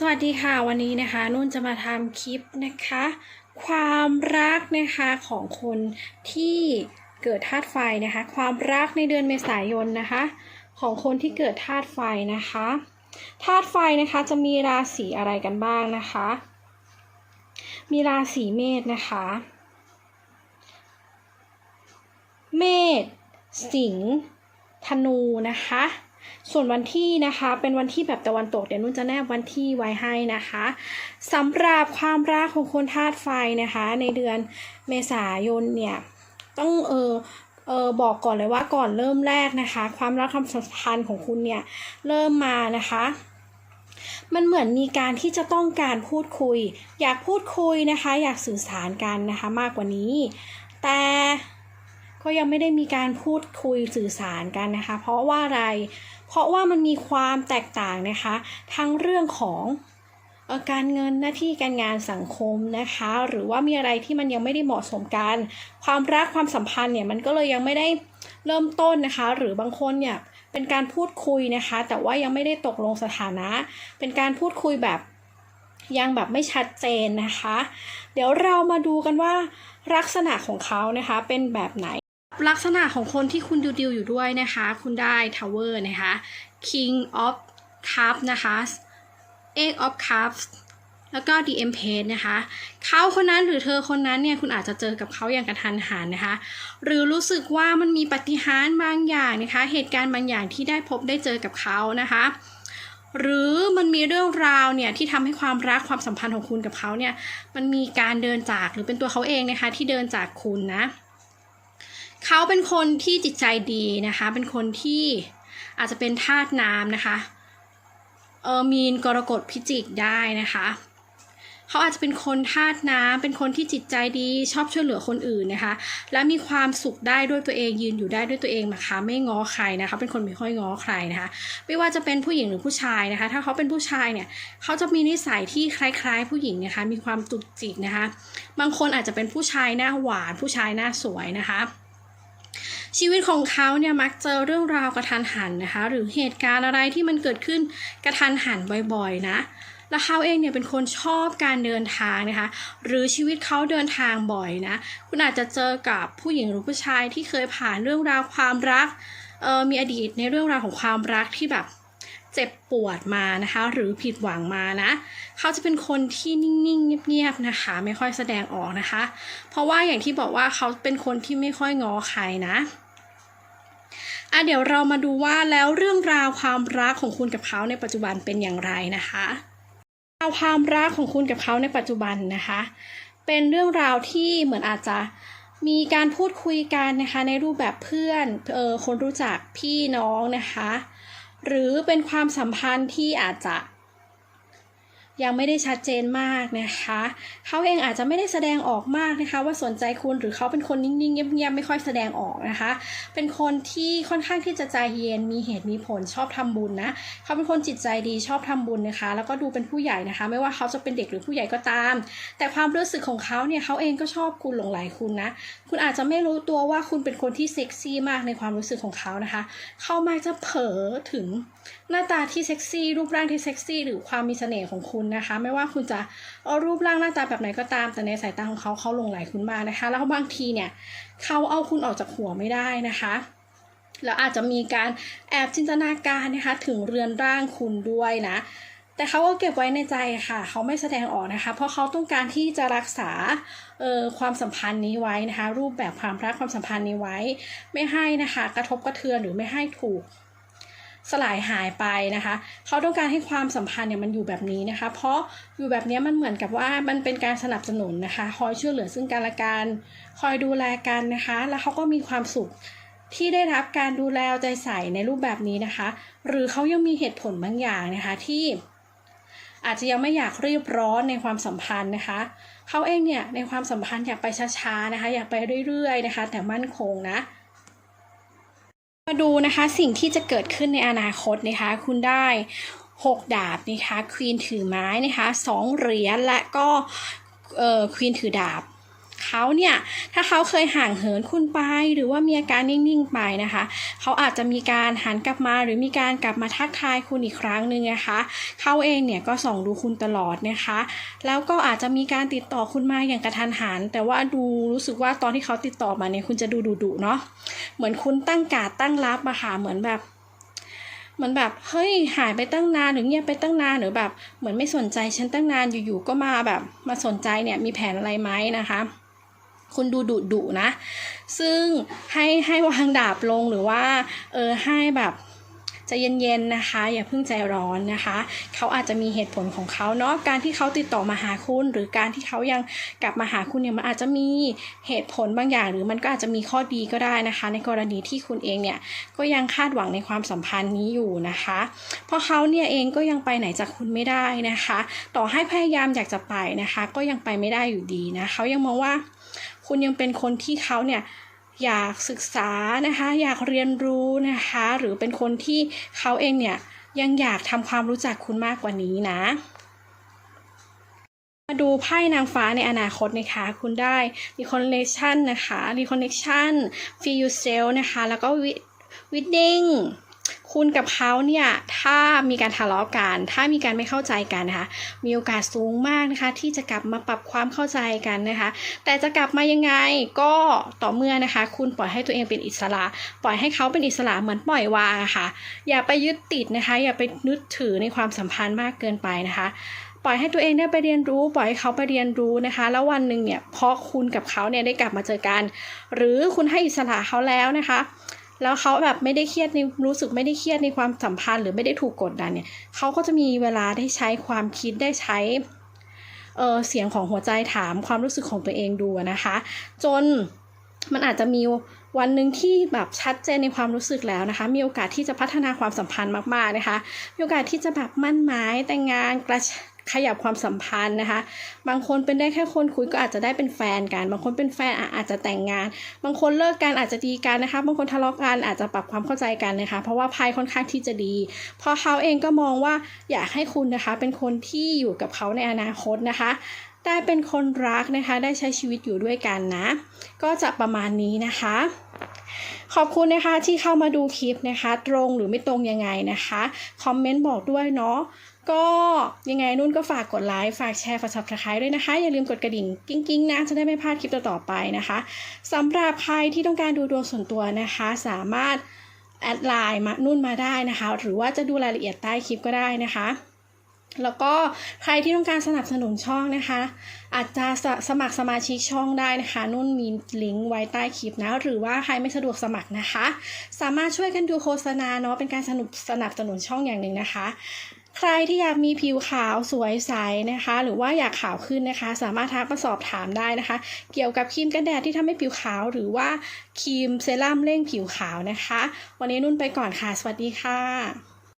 สวัสดีค่ะวันนี้นะคะนุ่นจะมาทำคลิปนะคะ ความรักนะคะของคนที่เกิดธาตุไฟนะคะ ความรักในเดือนเมษายนนะคะ ของคนที่เกิดธาตุไฟนะคะธาตุไฟนะคะจะมีราศีอะไรกันบ้างนะคะ มีราศีเมษนะคะ เมษสิงห์ธนูนะคะ ส่วนวันที่นะคะเป็นวันที่แบบตะวันตกเดี๋ยวนุ่นจะแนบวันที่ไว้ให้นะคะสำหรับความรักของคนธาตุไฟนะคะ ในเดือนเมษายนเนี่ยต้องเออเออบอกก่อนเลยว่าก่อนเริ่มแรกนะคะ ความรักความสัมพันธ์ของคุณเนี่ยเริ่มมานะคะมันเหมือนมีการที่จะต้องการพูดคุย อยากพูดคุยนะคะ อยากสื่อสารกันนะคะมากกว่านี้ แต่ ก็ยังไม่ได้มีการพูดคุยสื่อสารกันนะคะ เพราะว่าอะไร เพราะว่ามันมีความแตกต่างนะคะ ทั้งเรื่องของการเงินหน้าที่การงานสังคมนะคะ หรือว่ามีอะไรที่มันยังไม่ได้เหมาะสมกัน ความรักความสัมพันธ์เนี่ยมันก็เลยยังไม่ได้เริ่มต้นนะคะ หรือบางคนเนี่ยเป็นการพูดคุยนะคะ แต่ว่ายังไม่ได้ตกลงสถานะ เป็นการพูดคุยแบบยังแบบไม่ชัดเจนนะคะ เดี๋ยวเรามาดูกันว่าลักษณะของเขานะคะเป็นแบบไหน ลักษณะของคนที่คุณดูดิวอยู่ด้วยนะคะ คุณได้ Tower นะคะ King of Cups นะคะ Eight of Cups แล้วก็ The Empress นะคะ เขาคนนั้นหรือเธอคนนั้นเนี่ย คุณอาจจะเจอกับเขาอย่างกระทันหันนะคะ หรือรู้สึกว่ามันมีปฏิหารบางอย่างนะคะ เหตุการณ์บางอย่างที่ได้พบได้เจอกับเขานะคะ หรือมันมีเรื่องราวเนี่ย ที่ทำให้ความรักความสัมพันธ์ของคุณกับเขาเนี่ย มันมีการเดินจากหรือเป็นตัวเขาเองนะคะ ที่เดินจากคุณนะ เขาเป็นคนที่จิตใจดีนะคะ เป็นคนที่อาจจะเป็นธาตุน้ำนะคะ เออมีนกรกฎพิจิกได้นะคะเขาอาจจะเป็นคนธาตุน้ำเป็นคนที่จิตใจดี ชอบช่วยเหลือคนอื่นนะคะ และมีความสุขได้ด้วยตัวเอง ยืนอยู่ได้ด้วยตัวเองนะคะ ไม่ง้อใครนะคะ เป็นคนไม่ค่อยง้อใครนะคะ ไม่ว่าจะเป็นผู้หญิงหรือผู้ชายนะคะ ถ้าเขาเป็นผู้ชายเนี่ย เขาจะมีนิสัยที่คล้าย ๆ ผู้หญิงนะคะ มีความตุกจิกนะคะ บางคนอาจจะเป็นผู้ชายหน้าหวาน ผู้ชายหน้าสวยนะคะ ชีวิตของเขาเนี่ยมักเจอเรื่องราวกระทันหันนะคะ หรือเหตุการณ์อะไรที่มันเกิดขึ้นกระทันหันบ่อยๆนะแล้วเขาเองเนี่ยเป็นคนชอบการเดินทางนะคะ หรือชีวิตเขาเดินทางบ่อยนะ คุณอาจจะเจอกับผู้หญิงหรือผู้ชายที่เคยผ่านเรื่องราวความรักเออมีอดีตในเรื่องราวของความรักที่แบบเจ็บปวดมานะคะ หรือผิดหวังมานะ เขาจะเป็นคนที่นิ่งๆเงียบๆนะคะ ไม่ค่อยแสดงออกนะคะ เพราะว่าอย่างที่บอกว่าเขาเป็นคนที่ไม่ค่อยง้อใครนะ อะเดี๋ยวเรามาดูว่าแล้วเรื่องราวความรักของคุณกับเขาในปัจจุบันเป็นอย่างไรนะคะราวความรักของคุณกับเขาในปัจจุบันนะคะ เป็นเรื่องราวที่เหมือนอาจจะมีการพูดคุยกันนะคะ ในรูปแบบเพื่อนเออคนรู้จักพี่น้องนะคะ หรือเป็นความสัมพันธ์ที่อาจจะ ยังไม่ได้ชัดเจนมากนะคะ เขาเองอาจจะไม่ได้แสดงออกมากนะคะ ว่าสนใจคุณหรือเขาเป็นคนนิ่งๆเงียบๆไม่ค่อยแสดงออกนะคะ เป็นคนที่ค่อนข้างที่จะใจเย็นมีเหตุมีผลชอบทำบุญนะเขาเป็นคนจิตใจดีชอบทำบุญนะคะ แล้วก็ดูเป็นผู้ใหญ่นะคะ ไม่ว่าเขาจะเป็นเด็กหรือผู้ใหญ่ก็ตาม แต่ความรู้สึกของเขาเนี่ยเขาเองก็ชอบคุณหลงไหลคุณนะ คุณอาจจะไม่รู้ตัวว่าคุณเป็นคนที่เซ็กซี่มากในความรู้สึกของเขานะคะเขามักจะเผลอถึงหน้าตาที่เซ็กซี่รูปร่างที่เซ็กซี่หรือความมีเสน่ห์ของคุณนะคะ ไม่ว่าคุณจะเอารูปร่างหน้าตาแบบไหนก็ตาม แต่ในสายตาของเขาเขาหลงไหลคุณมากนะคะ แล้วบางทีเนี่ยเขาเอาคุณออกจากหัวไม่ได้นะคะแล้วอาจจะมีการแอบจินตนาการนะคะถึงเรือนร่างคุณด้วยนะ แต่เขาก็เก็บไว้ในใจค่ะ เขาไม่แสดงออกนะคะ เพราะเขาต้องการที่จะรักษาเอ่อความสัมพันธ์นี้ไว้นะคะ รูปแบบความรักความสัมพันธ์นี้ไว้ ไม่ให้นะคะ กระทบกระเทือนหรือไม่ให้ถูก สลายหายไปนะคะเขาต้องการให้ความสัมพันธ์เนี่ยมันอยู่แบบนี้นะคะ เพราะอยู่แบบนี้มันเหมือนกับว่ามันเป็นการสนับสนุนนะคะคอยช่วยเหลือซึ่งกันและกันคอยดูแลกันนะคะ แล้วเขาก็มีความสุขที่ได้รับการดูแลเอาใจใส่ในรูปแบบนี้นะคะ หรือเขายังมีเหตุผลบางอย่างนะคะที่อาจจะยังไม่อยากรีบร้อนในความสัมพันธ์นะคะ เขาเองเนี่ยในความสัมพันธ์อยากไปช้าๆนะคะ อยากไปเรื่อยๆนะคะ แต่มั่นคงนะ มาดูนะคะสิ่งที่จะเกิดขึ้นในอนาคตนะคะ คุณได้6ดาบนะคะควีนถือไม้นะคะสองเหรียญและก็เอ่อควีนถือดาบ เขาเนี่ยถ้าเขาเคยห่างเหินคุณไป หรือว่ามีอาการนิ่งๆไปนะคะ เขาอาจจะมีการหันกลับมา หรือมีการกลับมาทักทายคุณอีกครั้งหนึ่งนะคะ เขาเองเนี่ยก็ส่องดูคุณตลอดนะคะ แล้วก็อาจจะมีการติดต่อคุณมาอย่างกระทันหัน แต่ว่าดูรู้สึกว่าตอนที่เขาติดต่อมาเนี่ยคุณจะดูดุๆเนาะเหมือนคุณตั้งการดตั้งรับอะค่ะเหมือนแบบเหมือนแบบเฮ้ยหายไปตั้งนานหรือเงียบไปตั้งนานหรือแบบเหมือนไม่สนใจฉันตั้งนานอยู่ๆก็มาแบบมาสนใจเนี่ยมีแผนอะไรไหมนะคะ คุณดูดุดุนะ ซึ่งให้ให้วางดาบลงหรือว่าเออให้แบบ ใจเย็นๆนะคะ อย่าเพิ่งใจร้อนนะคะ เขาอาจจะมีเหตุผลของเขาเนาะการที่เขาติดต่อมาหาคุณ หรือการที่เขายังกลับมาหาคุณเนี่ยมันอาจจะมีเหตุผลบางอย่าง หรือมันก็อาจจะมีข้อดีก็ได้นะคะ ในกรณีที่คุณเองเนี่ยก็ยังคาดหวังในความสัมพันธ์นี้อยู่นะคะเพราะเขาเนี่ยเองก็ยังไปไหนจากคุณไม่ได้นะคะ ต่อให้พยายามอยากจะไปนะคะ ก็ยังไปไม่ได้อยู่ดีนะเขายังมองว่า คุณยังเป็นคนที่เขาเนี่ย อยากศึกษานะคะอยากเรียนรู้นะคะ หรือเป็นคนที่เขาเองเนี่ยยังอยากทำความรู้จักคุณมากกว่านี้นะ มาดูไพ่นางฟ้าในอนาคตนะคะ คุณได้ reconnection นะคะ reconnection feel yourself นะคะ แล้วก็ wedding คุณกับเขาเนี่ยถ้ามีการทะเลาะกัน ถ้ามีการไม่เข้าใจกันนะคะ มีโอกาสสูงมากนะคะ ที่จะกลับมาปรับความเข้าใจกันนะคะ แต่จะกลับมายังไงก็ต่อเมื่อนะคะ คุณปล่อยให้ตัวเองเป็นอิสระ ปล่อยให้เขาเป็นอิสระเหมือนปล่อยวางะค่ะ อย่าไปยึดติดนะคะ อย่าไปนึกถือในความสัมพันธ์มากเกินไปนะคะปล่อยให้ตัวเองได้ไปเรียนรู้ ปล่อยให้เขาไปเรียนรู้นะคะ แล้ววันหนึ่งเนี่ยพอคุณกับเขาเนี่ยได้กลับมาเจอกัน หรือคุณให้อิสระเขาแล้วนะคะ แล้วเขาแบบไม่ได้เครียดในรู้สึกไม่ได้เครียดในความสัมพันธ์หรือไม่ได้ถูกกดดันเนี่ยเขาก็จะมีเวลาได้ใช้ความคิดได้ใช้เออเสียงของหัวใจถามความรู้สึกของตัวเองดูนะคะ จนมันอาจจะมีวันหนึ่งที่แบบชัดเจนในความรู้สึกแล้วนะคะ มีโอกาสที่จะพัฒนาความสัมพันธ์มากๆนะคะ มีโอกาสที่จะแบบมั่นหมายแต่งงานกระ ขยับความสัมพันธ์นะคะ บางคนเป็นได้แค่คนคุยก็อาจจะได้เป็นแฟนกัน บางคนเป็นแฟนอาจจะแต่งงาน บางคนเลิกกันอาจจะดีกันนะคะ บางคนทะเลาะกันอาจจะปรับความเข้าใจกันนะคะ เพราะว่าไพ่ค่อนข้างที่จะดีเพราะเขาเองก็มองว่าอยากให้คุณนะคะ เป็นคนที่อยู่กับเขาในอนาคตนะคะได้เป็นคนรักนะคะ ได้ใช้ชีวิตอยู่ด้วยกันนะ ก็จะประมาณนี้นะคะ ขอบคุณนะคะที่เข้ามาดูคลิปนะคะ ตรงหรือไม่ตรงยังไงนะคะ คอมเมนต์บอกด้วยเนาะ ก็ยังไงนุ่นก็ฝากกดไลค์ ฝากแชร์ ฝาก subscribe ด้วยนะคะ อย่าลืมกดกระดิ่งกิ้งๆนะ จะได้ไม่พลาดคลิปต่อๆไปนะคะสำหรับใครที่ต้องการดูดวงส่วนตัวนะคะ สามารถแอดไลน์มานุ่นมาได้นะคะ หรือว่าจะดูรายละเอียดใต้คลิปก็ได้นะคะ แล้วก็ใครที่ต้องการสนับสนุนช่องนะคะ อาจจะสสมัครสมาชิกช่องได้นะคะ นุ่นมีลิงก์ไว้ใต้คลิปนะ หรือว่าใครไม่สะดวกสมัครนะคะ สามารถช่วยกันดูโฆษณาเนาะเป็นการสนุบสนับสนุนช่องอย่างหนึ่งนะคะ ใครที่อยากมีผิวขาวสวยใสนะคะ หรือว่าอยากขาวขึ้นนะคะ สามารถทักมาสอบถามได้นะคะ เกี่ยวกับครีมกันแดดที่ทำให้ผิวขาว หรือว่าครีมเซรั่มเร่งผิวขาวนะคะ วันนี้นุ่นไปก่อนค่ะ สวัสดีค่ะ